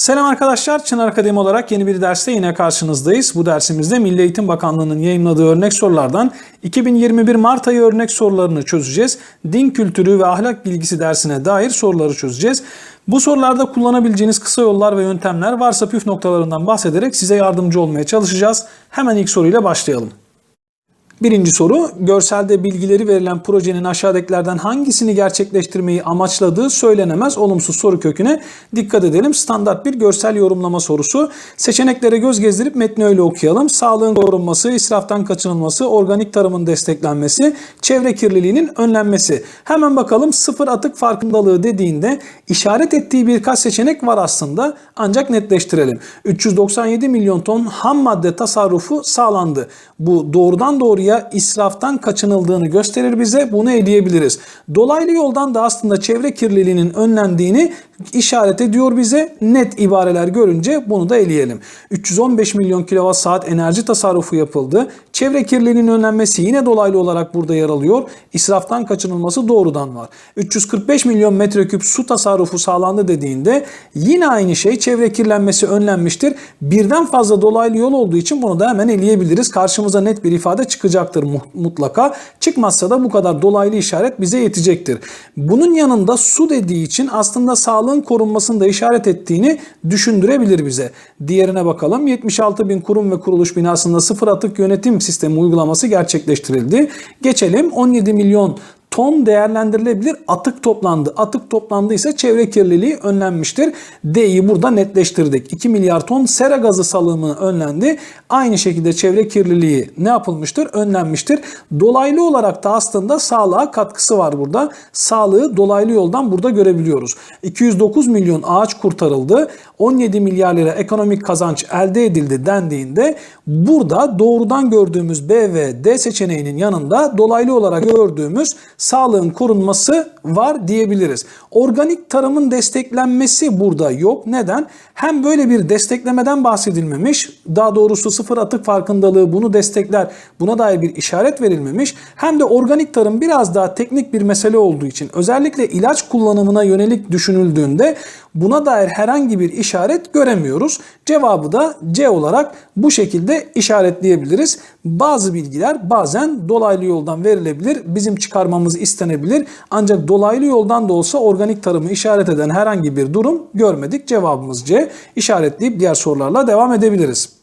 Selam arkadaşlar, Çınar Akademi olarak yeni bir derste yine karşınızdayız. Bu dersimizde Milli Eğitim Bakanlığı'nın yayınladığı örnek sorulardan 2021 Mart ayı örnek sorularını çözeceğiz. Din kültürü ve ahlak bilgisi dersine dair soruları çözeceğiz. Bu sorularda kullanabileceğiniz kısa yollar ve yöntemler varsa püf noktalarından bahsederek size yardımcı olmaya çalışacağız. Hemen ilk soruyla başlayalım. Birinci soru, görselde bilgileri verilen projenin aşağıdakilerden hangisini gerçekleştirmeyi amaçladığı söylenemez olumsuz soru köküne dikkat edelim. Standart bir görsel yorumlama sorusu. Seçeneklere göz gezdirip metni öyle okuyalım. Sağlığın korunması, israftan kaçınılması, organik tarımın desteklenmesi, çevre kirliliğinin önlenmesi. Hemen bakalım sıfır atık farkındalığı dediğinde işaret ettiği birkaç seçenek var aslında ancak netleştirelim. 397 milyon ton ham madde tasarrufu sağlandı. Bu doğrudan doğruya israftan kaçınıldığını gösterir bize. Bunu eleyebiliriz. Dolaylı yoldan da aslında çevre kirliliğinin önlendiğini işaret ediyor bize. Net ibareler görünce bunu da eleyelim. 315 milyon kilowatt saat enerji tasarrufu yapıldı. Çevre kirliliğinin önlenmesi yine dolaylı olarak burada yer alıyor. İsraftan kaçınılması doğrudan var. 345 milyon metreküp su tasarrufu sağlandı dediğinde yine aynı şey çevre kirlenmesi önlenmiştir. Birden fazla dolaylı yol olduğu için bunu da hemen eleyebiliriz. Karşımıza net bir ifade çıkacaktır mutlaka. Çıkmazsa da bu kadar dolaylı işaret bize yetecektir. Bunun yanında su dediği için aslında sağlığın korunmasını da işaret ettiğini düşündürebilir bize. Diğerine bakalım. 76 bin kurum ve kuruluş binasında sıfır atık yönetim sistemi uygulaması gerçekleştirildi. Geçelim 17 milyon ton değerlendirilebilir atık toplandı. Atık toplandıysa çevre kirliliği önlenmiştir. D'yi burada netleştirdik. 2 milyar ton sera gazı salımı önlendi. Aynı şekilde çevre kirliliği ne yapılmıştır? Önlenmiştir. Dolaylı olarak da aslında sağlığa katkısı var burada. Sağlığı dolaylı yoldan burada görebiliyoruz. 209 milyon ağaç kurtarıldı. 17 milyar lira ekonomik kazanç elde edildi dendiğinde burada doğrudan gördüğümüz B ve D seçeneğinin yanında dolaylı olarak gördüğümüz sağlığın korunması var diyebiliriz. Organik tarımın desteklenmesi burada yok. Neden? Hem böyle bir desteklemeden bahsedilmemiş, daha doğrusu sıfır atık farkındalığı bunu destekler, buna dair bir işaret verilmemiş. Hem de organik tarım biraz daha teknik bir mesele olduğu için özellikle ilaç kullanımına yönelik düşünüldüğünde buna dair herhangi bir işaret göremiyoruz. Cevabı da C olarak bu şekilde işaretleyebiliriz. Bazı bilgiler bazen dolaylı yoldan verilebilir. Bizim çıkarmamız istenebilir. Ancak dolaylı yoldan da olsa organik tarımı işaret eden herhangi bir durum görmedik. Cevabımız C. İşaretleyip diğer sorularla devam edebiliriz.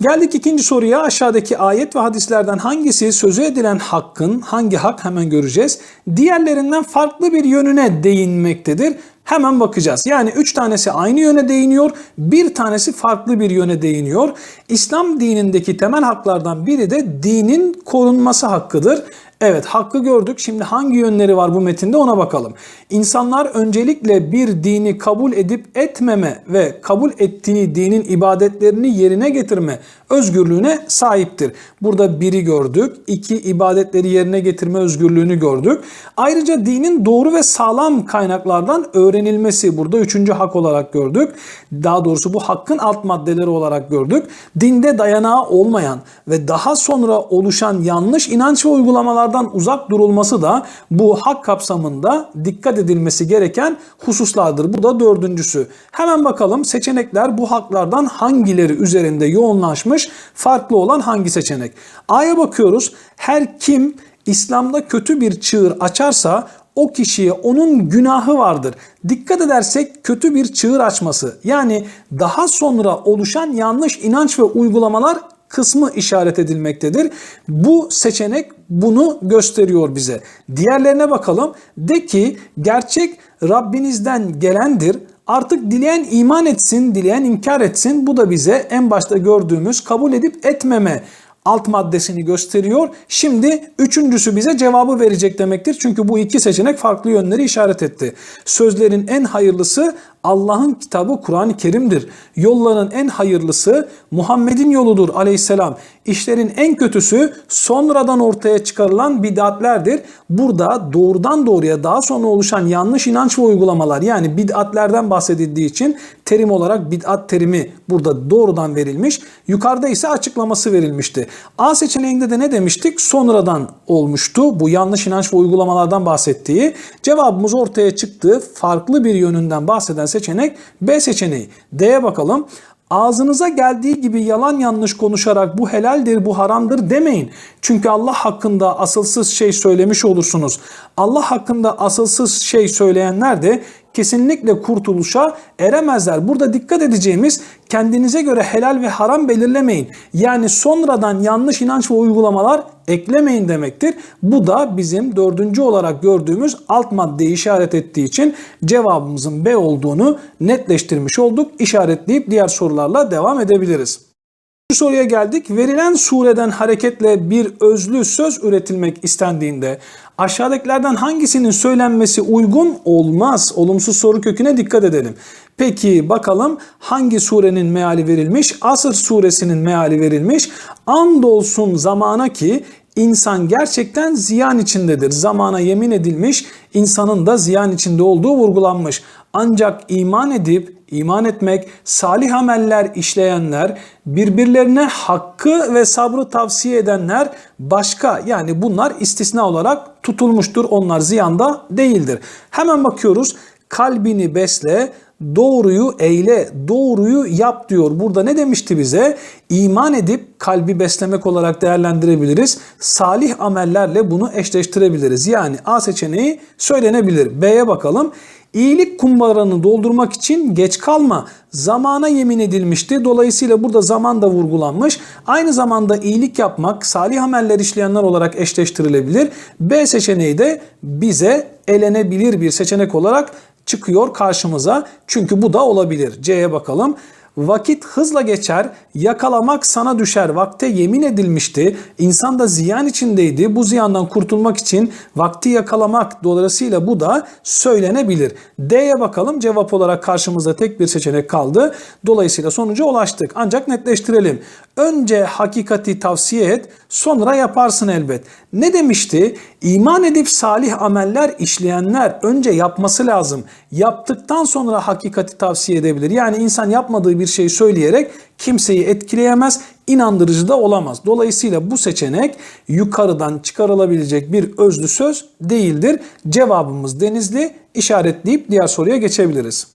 Geldik ikinci soruya. Aşağıdaki ayet ve hadislerden hangisi sözü edilen hakkın, hangi hak hemen göreceğiz, diğerlerinden farklı bir yönüne değinmektedir? Hemen bakacağız. Yani üç tanesi aynı yöne değiniyor, bir tanesi farklı bir yöne değiniyor. İslam dinindeki temel haklardan biri de dinin korunması hakkıdır. Evet hakkı gördük. Şimdi hangi yönleri var bu metinde ona bakalım. İnsanlar öncelikle bir dini kabul edip etmeme ve kabul ettiği dinin ibadetlerini yerine getirme özgürlüğüne sahiptir. Burada biri gördük. iki ibadetleri yerine getirme özgürlüğünü gördük. Ayrıca dinin doğru ve sağlam kaynaklardan öğrenilmesi burada üçüncü hak olarak gördük. Daha doğrusu bu hakkın alt maddeleri olarak gördük. Dinde dayanağı olmayan ve daha sonra oluşan yanlış inanç ve uygulamalar bunlardan uzak durulması da bu hak kapsamında dikkat edilmesi gereken hususlardır. Bu da dördüncüsü. Hemen bakalım seçenekler bu haklardan hangileri üzerinde yoğunlaşmış, farklı olan hangi seçenek? A'ya bakıyoruz. Her kim İslam'da kötü bir çığır açarsa o kişiye onun günahı vardır. Dikkat edersek kötü bir çığır açması yani daha sonra oluşan yanlış inanç ve uygulamalar kısmı işaret edilmektedir. Bu seçenek bunu gösteriyor bize. Diğerlerine bakalım. De ki gerçek Rabbinizden gelendir. Artık dileyen iman etsin, dileyen inkar etsin. Bu da bize en başta gördüğümüz kabul edip etmeme alt maddesini gösteriyor. Şimdi üçüncüsü bize cevabı verecek demektir. Çünkü bu iki seçenek farklı yönleri işaret etti. Sözlerin en hayırlısı Allah'ın kitabı Kur'an-ı Kerim'dir. Yolların en hayırlısı Muhammed'in yoludur aleyhisselam. İşlerin en kötüsü sonradan ortaya çıkarılan bid'atlerdir. Burada doğrudan doğruya daha sonra oluşan yanlış inanç ve uygulamalar yani bid'atlerden bahsedildiği için terim olarak bid'at terimi burada doğrudan verilmiş. Yukarıda ise açıklaması verilmişti. A seçeneğinde de ne demiştik? Sonradan olmuştu. Bu yanlış inanç ve uygulamalardan bahsettiği. Cevabımız ortaya çıktı. Farklı bir yönünden bahseden seçenek B seçeneği. D'ye bakalım. Ağzınıza geldiği gibi yalan yanlış konuşarak bu helaldir, bu haramdır demeyin. Çünkü Allah hakkında asılsız şey söylemiş olursunuz. Allah hakkında asılsız şey söyleyenler de kesinlikle kurtuluşa eremezler. Burada dikkat edeceğimiz kendinize göre helal ve haram belirlemeyin. Yani sonradan yanlış inanç ve uygulamalar eklemeyin demektir. Bu da bizim dördüncü olarak gördüğümüz alt maddeyi işaret ettiği için cevabımızın B olduğunu netleştirmiş olduk. İşaretleyip diğer sorularla devam edebiliriz. Bu soruya geldik. Verilen sureden hareketle bir özlü söz üretilmek istendiğinde aşağıdakilerden hangisinin söylenmesi uygun olmaz? Olumsuz soru köküne dikkat edelim. Peki bakalım hangi surenin meali verilmiş? Asır suresinin meali verilmiş. Andolsun zamana ki insan gerçekten ziyan içindedir. Zamana yemin edilmiş, insanın da ziyan içinde olduğu vurgulanmış. Ancak iman edip iman etmek, salih ameller işleyenler, birbirlerine hakkı ve sabrı tavsiye edenler başka yani bunlar istisna olarak tutulmuştur. Onlar ziyanda değildir. Hemen bakıyoruz. Kalbini besle, doğruyu eyle, doğruyu yap diyor. Burada ne demişti bize? İman edip kalbi beslemek olarak değerlendirebiliriz. Salih amellerle bunu eşleştirebiliriz. Yani A seçeneği söylenebilir. B'ye bakalım. İyilik kumbaranı doldurmak için geç kalma. Zamana yemin edilmişti. Dolayısıyla burada zaman da vurgulanmış. Aynı zamanda iyilik yapmak salih ameller işleyenler olarak eşleştirilebilir. B seçeneği de bize elenebilir bir seçenek olarak çıkıyor karşımıza. Çünkü bu da olabilir. C'ye bakalım. Vakit hızla geçer, yakalamak sana düşer. Vakte yemin edilmişti. İnsan da ziyan içindeydi. Bu ziyandan kurtulmak için vakti yakalamak dolayısıyla bu da söylenebilir. D'ye bakalım. Cevap olarak karşımızda tek bir seçenek kaldı. Dolayısıyla sonuca ulaştık. Ancak netleştirelim. Önce hakikati tavsiye et, sonra yaparsın elbet. Ne demişti? İman edip salih ameller işleyenler önce yapması lazım. Yaptıktan sonra hakikati tavsiye edebilir. Yani insan yapmadığı bir şeyi söyleyerek kimseyi etkileyemez, inandırıcı da olamaz. Dolayısıyla bu seçenek yukarıdan çıkarılabilecek bir özlü söz değildir. Cevabımız Denizli işaretleyip diğer soruya geçebiliriz.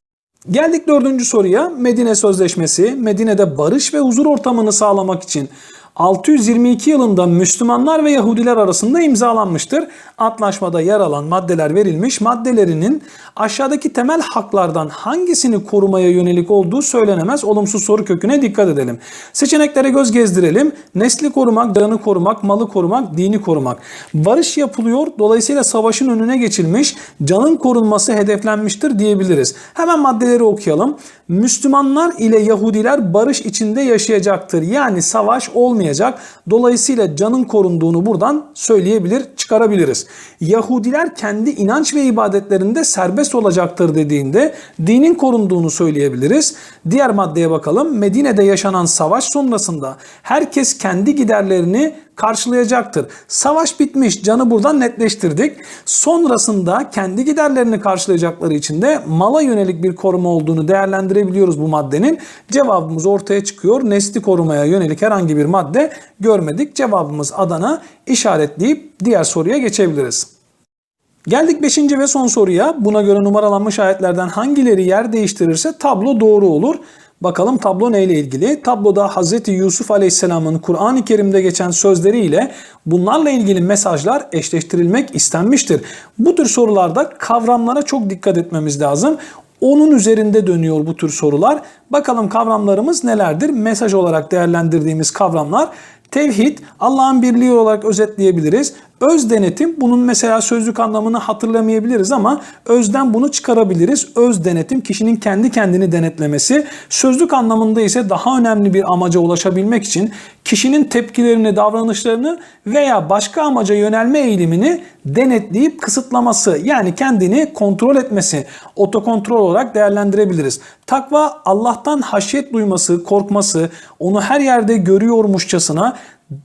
Geldik dördüncü soruya. Medine Sözleşmesi, Medine'de barış ve huzur ortamını sağlamak için 622 yılında Müslümanlar ve Yahudiler arasında imzalanmıştır. Antlaşmada yer alan maddeler verilmiş. Maddelerinin aşağıdaki temel haklardan hangisini korumaya yönelik olduğu söylenemez. Olumsuz soru köküne dikkat edelim. Seçeneklere göz gezdirelim. Nesli korumak, canı korumak, malı korumak, dini korumak. Barış yapılıyor. Dolayısıyla savaşın önüne geçilmiş. Canın korunması hedeflenmiştir diyebiliriz. Hemen maddeleri okuyalım. Müslümanlar ile Yahudiler barış içinde yaşayacaktır. Yani savaş olmayacak. Dolayısıyla canın korunduğunu buradan söyleyebilir, çıkarabiliriz. Yahudiler kendi inanç ve ibadetlerinde serbest olacaktır dediğinde dinin korunduğunu söyleyebiliriz. Diğer maddeye bakalım. Medine'de yaşanan savaş sonrasında herkes kendi giderlerini karşılayacaktır. Savaş bitmiş, canı buradan netleştirdik. Sonrasında kendi giderlerini karşılayacakları için de mala yönelik bir koruma olduğunu değerlendirebiliyoruz bu maddenin. Cevabımız ortaya çıkıyor. Nesli korumaya yönelik herhangi bir madde görmedik. Cevabımız Adana işaretleyip diğer soruya geçebiliriz. Geldik 5. ve son soruya. Buna göre numaralanmış ayetlerden hangileri yer değiştirirse tablo doğru olur. Bakalım tablo neyle ilgili? Tabloda Hz. Yusuf Aleyhisselam'ın Kur'an-ı Kerim'de geçen sözleriyle bunlarla ilgili mesajlar eşleştirilmek istenmiştir. Bu tür sorularda kavramlara çok dikkat etmemiz lazım. Onun üzerinde dönüyor bu tür sorular. Bakalım kavramlarımız nelerdir? Mesaj olarak değerlendirdiğimiz kavramlar Tevhid, Allah'ın birliği olarak özetleyebiliriz. Öz denetim, bunun mesela sözlük anlamını hatırlamayabiliriz ama özden bunu çıkarabiliriz. Öz denetim, kişinin kendi kendini denetlemesi. Sözlük anlamında ise daha önemli bir amaca ulaşabilmek için kişinin tepkilerini, davranışlarını veya başka amaca yönelme eğilimini denetleyip kısıtlaması. Yani kendini kontrol etmesi, otokontrol olarak değerlendirebiliriz. Takva Allah'tan haşyet duyması, korkması, onu her yerde görüyormuşçasına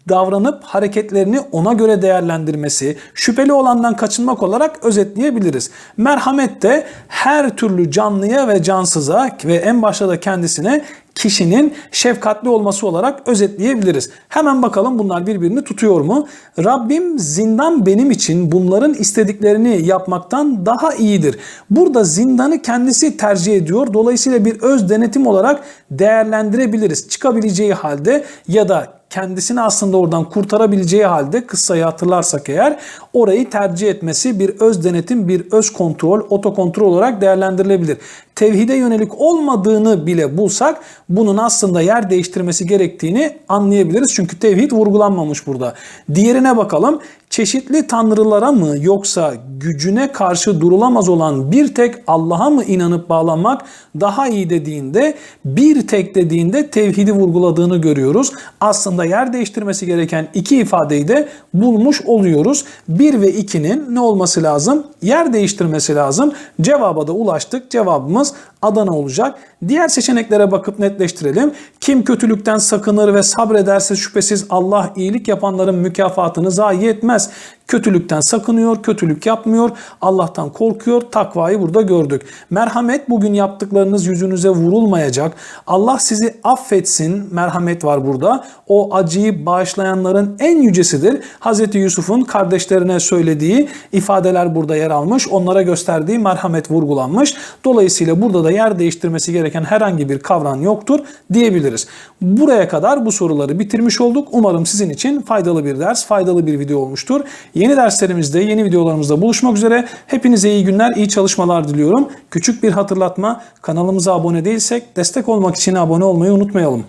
davranıp hareketlerini ona göre değerlendirmesi, şüpheli olandan kaçınmak olarak özetleyebiliriz. Merhamet de her türlü canlıya ve cansıza ve en başta da kendisine kişinin şefkatli olması olarak özetleyebiliriz. Hemen bakalım bunlar birbirini tutuyor mu? Rabbim zindan benim için bunların istediklerini yapmaktan daha iyidir. Burada zindanı kendisi tercih ediyor. Dolayısıyla bir öz denetim olarak değerlendirebiliriz. Çıkabileceği halde ya da kendisini aslında oradan kurtarabileceği halde kıssayı hatırlarsak eğer orayı tercih etmesi bir öz denetim, bir öz kontrol, otokontrol olarak değerlendirilebilir. Tevhide yönelik olmadığını bile bulsak bunun aslında yer değiştirmesi gerektiğini anlayabiliriz. Çünkü tevhid vurgulanmamış burada. Diğerine bakalım. Çeşitli tanrılara mı yoksa gücüne karşı durulamaz olan bir tek Allah'a mı inanıp bağlanmak daha iyi dediğinde bir tek dediğinde tevhidi vurguladığını görüyoruz. Aslında yer değiştirmesi gereken iki ifadeyi de bulmuş oluyoruz. 1 ve 2'nin ne olması lazım? Yer değiştirmesi lazım. Cevaba da ulaştık. Cevabımız Adana olacak. Diğer seçeneklere bakıp netleştirelim. Kim kötülükten sakınır ve sabrederse şüphesiz Allah iyilik yapanların mükafatını zayi etmez. Kötülükten sakınıyor, kötülük yapmıyor, Allah'tan korkuyor. Takvayı burada gördük. Merhamet bugün yaptıklarınız yüzünüze vurulmayacak. Allah sizi affetsin. Merhamet var burada. O acıyı bağışlayanların en yücesidir. Hz. Yusuf'un kardeşlerine söylediği ifadeler burada yer almış. Onlara gösterdiği merhamet vurgulanmış. Dolayısıyla burada da yer değiştirmesi gereken herhangi bir kavram yoktur diyebiliriz. Buraya kadar bu soruları bitirmiş olduk. Umarım sizin için faydalı bir ders, faydalı bir video olmuştur. Yeni derslerimizde, yeni videolarımızda buluşmak üzere. Hepinize iyi günler, iyi çalışmalar diliyorum. Küçük bir hatırlatma, kanalımıza abone değilsek destek olmak için abone olmayı unutmayalım.